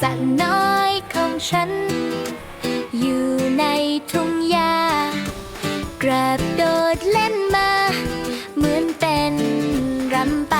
สัตว์น้อยของฉัน อยู่ในทุ่งหญ้ากระโดดเล่นมา เหมือนเป็นรำไป